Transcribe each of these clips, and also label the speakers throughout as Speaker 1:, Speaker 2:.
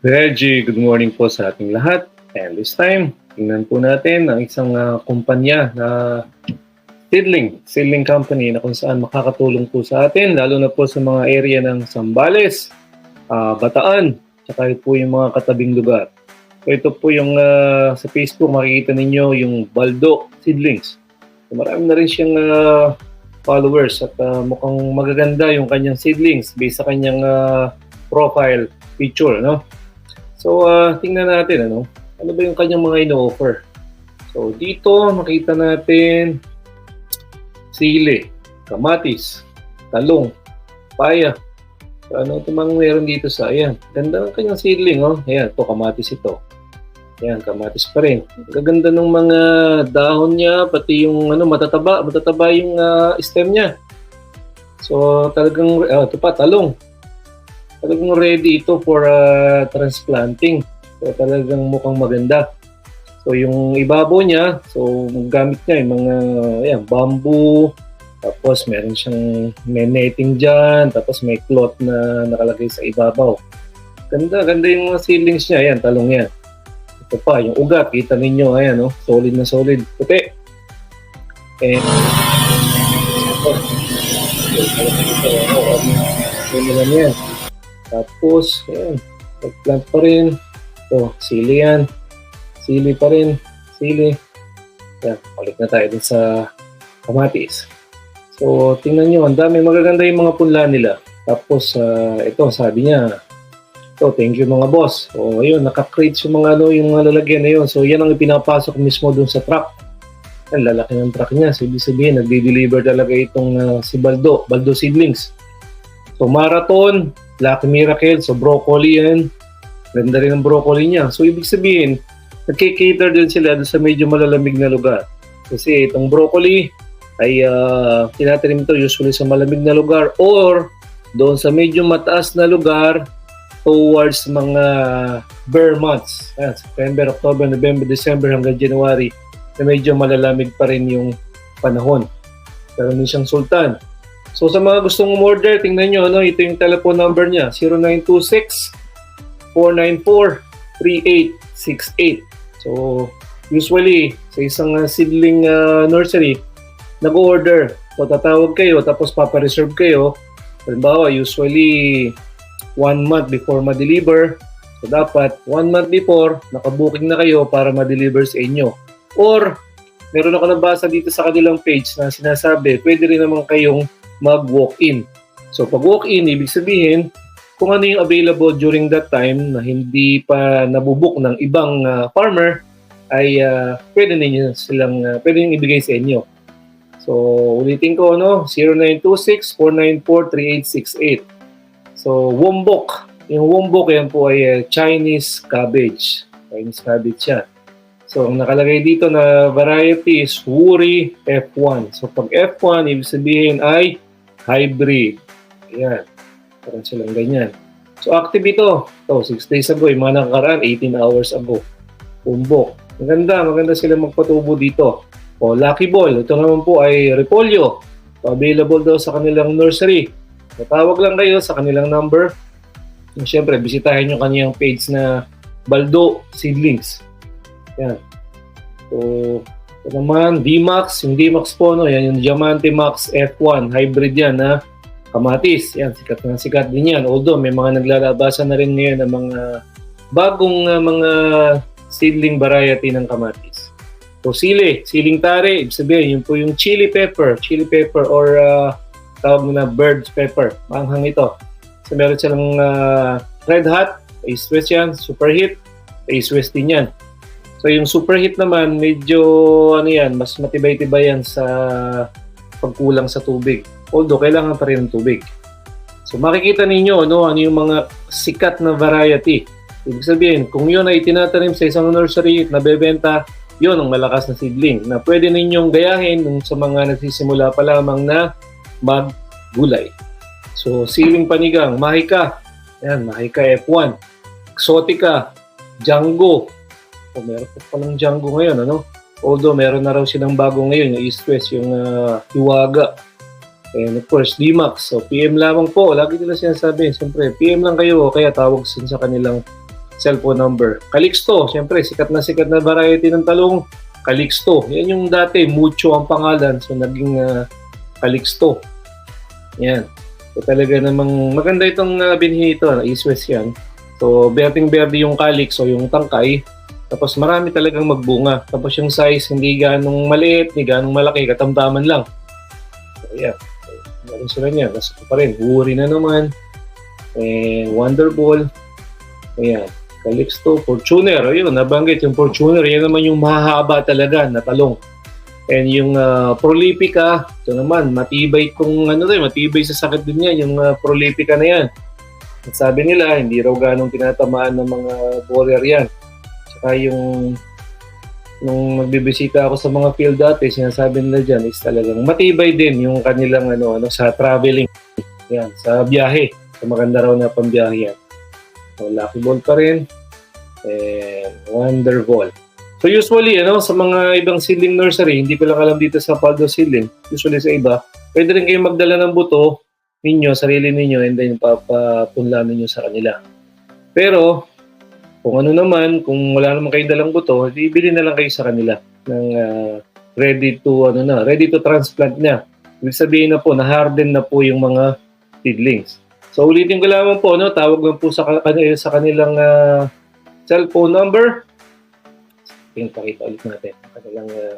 Speaker 1: Reggie, good morning po sa ating lahat. And this time, tingnan po natin ang isang ah, kumpanya na seedling, seedling company na kung saan makakatulong po sa atin, lalo na po sa mga area ng Sambales, ah, Bataan, tsaka po yung mga katabing lugar. So ito po yung ah, sa Facebook, makikita ninyo yung Baldo Seedlings. So, marami na rin siyang ah, followers at ah, mukhang magaganda yung kanyang seedlings based sa kanyang ah, profile picture, no? So, ah, tingnan natin, ano? Ano ba yung kanyang mga ino-offer? So, dito, makita natin sili, kamatis, talong, paya. So, ano ito meron dito sa, ayan. Ganda ng kanyang seedling, oh. Ayan, ito, kamatis ito. Ayan, kamatis pa rin. Gaganda ng mga dahon niya, pati yung ano, matataba, matataba yung ah, stem niya. So, talagang, ah, ito pa, talong talagang ready ito for uh, transplanting. So talagang mukhang maganda. So yung ibabaw niya, so gamit niya yung mga ayan, bamboo, tapos meron siyang may netting dyan, tapos may cloth na nakalagay sa ibabaw. Ganda, ganda yung mga ceilings niya. Ayan, talong yan. Ito pa, yung ugat, kita ninyo, ayan, no? solid na solid. Puti. And, ito. Ito, ito, yan. Tapos, ayan, eggplant pa rin. Ito, sili yan. Sili pa rin. Sili. Yan, balik na tayo dun sa kamatis. So, tingnan nyo, ang dami magaganda yung mga punla nila. Tapos, ah, ito, sabi niya, ito, thank you mga boss. So, ayun, naka-crates yung mga, ano, yung mga lalagyan na yun. So, yan ang ipinapasok mismo dun sa truck. Ang lalaki ng truck niya. So, ibig sabihin, nagde-deliver talaga itong ah, si Baldo, Baldo Seedlings. So, marathon, Lucky Miracle, so broccoli yan. Ganda rin ang broccoli niya. So, ibig sabihin, nagkikater din sila sa medyo malalamig na lugar. Kasi itong broccoli ay uh, tinatanim ito usually sa malamig na lugar or doon sa medyo mataas na lugar towards mga bare months. Ayan, September, October, November, December hanggang January na medyo malalamig pa rin yung panahon. Pero siyang sultan. So sa mga gustong umorder, tingnan nyo, ano, ito yung telephone number niya, 0926-494-3868. So usually, sa isang uh, seedling uh, nursery, nag-order. So tatawag kayo, tapos papareserve kayo. Halimbawa, usually one month before ma-deliver. So dapat one month before, nakabooking na kayo para ma-deliver sa inyo. Or, meron ako nabasa dito sa kanilang page na sinasabi, pwede rin naman kayong mag-walk-in. So pag walk-in, ibig sabihin, kung ano yung available during that time na hindi pa nabubuk ng ibang uh, farmer, ay uh, pwede ninyo silang, uh, pwede nyo ibigay sa inyo. So, ulitin ko, no? 0926-494-3868. So, wombok. Yung wombok, yan po ay uh, Chinese cabbage. Chinese cabbage yan. So, ang nakalagay dito na variety is Wuri F1. So, pag F1, ibig sabihin ay hybrid. Ayan. Parang silang ganyan. So, active ito. Ito, 6 days ago. Yung mga nakakaraan, 18 hours ago. Umbok. Maganda. Maganda sila magpatubo dito. O, Lucky Ball. Ito naman po ay Repolyo. Available daw sa kanilang nursery. Matawag lang kayo sa kanilang number. And syempre, bisitahin yung kanyang page na Baldo Seedlings. Yan. So, ito naman, D-Max. Yung D-Max po, no, yan yung Diamante Max F1. Hybrid yan, na kamatis. Yan, sikat na sikat din yan. Although, may mga naglalabasan na rin ngayon ng mga bagong uh, mga seedling variety ng kamatis. So, sili. Siling tare. Ibig sabihin, yun po yung chili pepper. Chili pepper or uh, tawag mo na bird's pepper. Manghang ito. So, meron silang uh, red hot. Ace West yan. Super hit. Ace West din yan. So yung superheat naman, medyo ano yan, mas matibay-tibay yan sa pagkulang sa tubig. Although kailangan pa rin ng tubig. So makikita ninyo no, ano yung mga sikat na variety. Ibig sabihin, kung yun ay tinatanim sa isang nursery at nabebenta, yun ang malakas na seedling na pwede ninyong gayahin nung sa mga nagsisimula pa lamang na maggulay. So, siling panigang, mahika. Yan, mahika F1. Exotica, Django, o meron pa palang Django ngayon, ano? Although meron na raw silang bago ngayon, yung East West, yung uh, Iwaga. And of course, D-Max. So PM lamang po. Lagi nila sinasabi, siyempre, PM lang kayo kaya tawag sa kanilang cellphone number. Calixto, siyempre, sikat na sikat na variety ng talong. Calixto. Yan yung dati, Mucho ang pangalan. So, naging ah, Calixto. Yan. So, talaga namang maganda itong uh, binhi ito. East-west yan. So, berting-berde yung calix o yung tangkay. Tapos marami talagang magbunga. Tapos yung size, hindi ganong maliit, hindi ganong malaki, katamtaman lang. So, yeah. Meron sila niya. Ko pa rin. Huri na naman. Eh, Wonderball. Ayan. Calixto, Fortuner. Ayun, nabanggit yung Fortuner. Yan naman yung mahahaba talaga na talong. And yung ah, Prolifica, ito naman, matibay kung ano rin, matibay sa sakit din yan, yung ah, Prolifica na yan. At sabi nila, hindi raw ganong tinatamaan ng mga borer yan. Tsaka yung nung magbibisita ako sa mga field dati, sinasabi nila dyan is talagang matibay din yung kanilang ano, ano sa traveling. Yan, sa biyahe. So maganda raw na pambiyahe yan. So, Lucky Ball pa rin. And Wonder Ball. So usually, ano, sa mga ibang seedling nursery, hindi ko lang alam dito sa Paldo Seedling, usually sa iba, pwede rin kayo magdala ng buto ninyo, sarili ninyo, and then papapunla ninyo sa kanila. Pero, kung ano naman, kung wala naman kayong dalang buto, di bili na lang kayo sa kanila ng ah, ready to ano na, ready to transplant na. Ibig sabihin na po, na-harden na po yung mga seedlings. So ulitin ko lamang po, no, tawag lang po sa, ka- kanila, sa kanilang ah, cellphone number. Pakita ulit natin ang kanilang ah,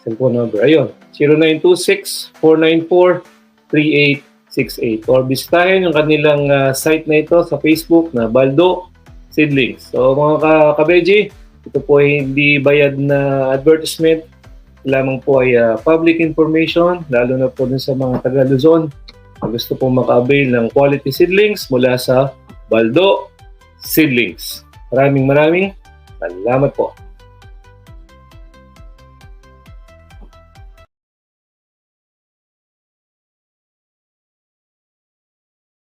Speaker 1: cellphone number. Ayun, 0926-494-3868 or bisitahin yung kanilang ah, site na ito sa Facebook na Baldo Seedlings. So mga ka kabeji, ito po ay hindi bayad na advertisement, lamang po ay ah, public information, lalo na po dun sa mga taga Luzon gusto po maka-avail ng quality seedlings mula sa Baldo Seedlings. Maraming maraming salamat po.